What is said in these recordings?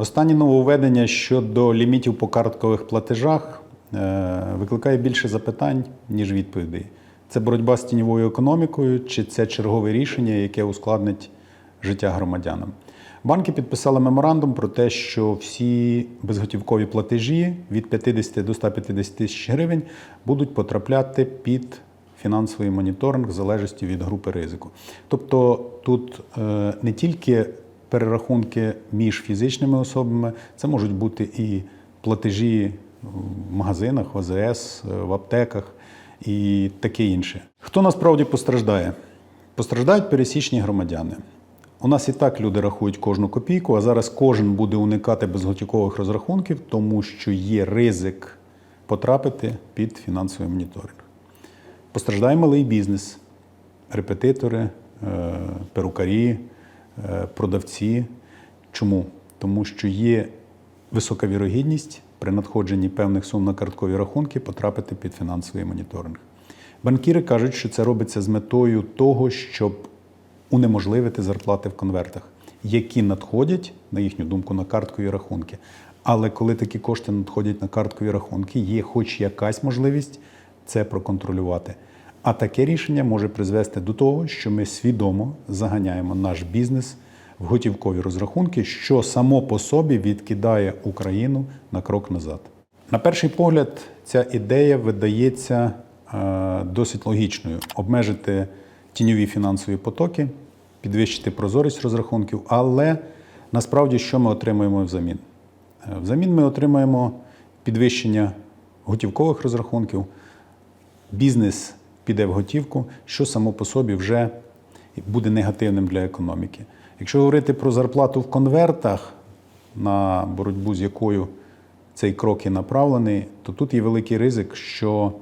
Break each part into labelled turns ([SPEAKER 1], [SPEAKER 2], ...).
[SPEAKER 1] Останні нововведення щодо лімітів по карткових платежах е, викликає більше запитань, ніж відповідей. Це боротьба з тіньовою економікою, чи це чергове рішення, яке ускладнить життя громадянам. Банки підписали меморандум про те, що всі безготівкові платежі від 50 до 150 тисяч гривень будуть потрапляти під фінансовий моніторинг в залежності від групи ризику. Тобто тут е, не тільки перерахунки між фізичними особами, це можуть бути і платежі в магазинах, в АЗС, е, в аптеках і таке інше. Хто насправді постраждає? Постраждають пересічні громадяни. У нас і так люди рахують кожну копійку, а зараз кожен буде уникати безготівкових розрахунків, тому що є ризик потрапити під фінансовий моніторинг. Постраждає малий бізнес, репетитори, е, перукарі, продавці. Чому? Тому що є висока вірогідність при надходженні певних сум на карткові рахунки потрапити під фінансовий моніторинг. Банкіри кажуть, що це робиться з метою того, щоб унеможливити зарплати в конвертах, які надходять, на їхню думку, на карткові рахунки. Але коли такі кошти надходять на карткові рахунки, є хоч якась можливість це проконтролювати. А таке рішення може призвести до того, що ми свідомо заганяємо наш бізнес в готівкові розрахунки, що само по собі відкидає Україну на крок назад. На перший погляд, ця ідея видається е, досить логічною: обмежити тіньові фінансові потоки, підвищити прозорість розрахунків. Але насправді що ми отримуємо взамін? Е, Взамін ми отримаємо підвищення готівкових розрахунків, бізнес піде в готівку, що само по собі вже буде негативним для економіки. Якщо говорити про зарплату в конвертах, на боротьбу з якою цей крок і направлений, то тут є великий ризик, що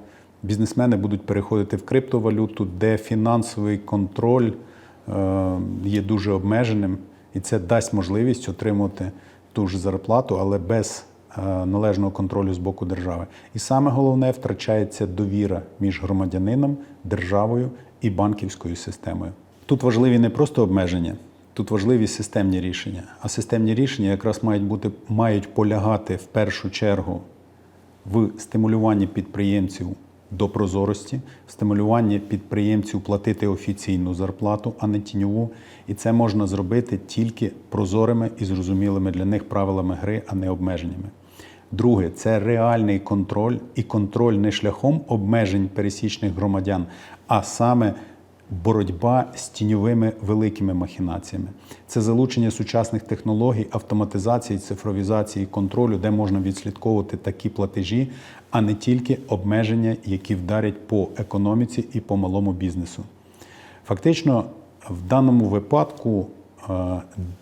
[SPEAKER 1] бізнесмени будуть переходити в криптовалюту, де фінансовий контроль е, є дуже обмеженим, і це дасть можливість отримати ту ж зарплату, але без належного контролю з боку держави. І саме головне втрачається довіра між громадянином, державою і банківською системою. Тут важливі не просто обмеження, тут важливі системні рішення. А системні рішення якраз мають бути мають полягати в першу чергу в стимулюванні підприємців до прозорості, в стимулюванні підприємців платити офіційну зарплату, а не тіньову. І це можна зробити тільки прозорими і зрозумілими для них правилами гри, а не обмеженнями. Друге, це реальний контроль і контроль не шляхом обмежень пересічних громадян, а саме боротьба з тіньовими великими махінаціями. Це залучення сучасних технологій, автоматизації, цифровізації, контролю, де можна відслідковувати такі платежі, а не тільки обмеження, які вдарять по економіці і по малому бізнесу. Фактично, в даному випадку е,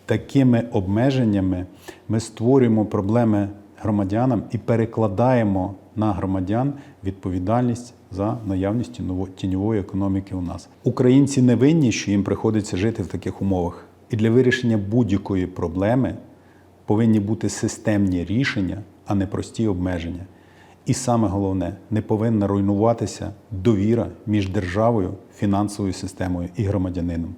[SPEAKER 1] такими обмеженнями ми створюємо проблеми громадянам і перекладаємо на громадян відповідальність за наявність тіньово- тіньової економіки у нас. Українці не винні, що їм приходиться жити в таких умовах. І для вирішення будь-якої проблеми повинні бути системні рішення, а не прості обмеження. І саме головне, не повинна руйнуватися довіра між державою, фінансовою системою і громадянином.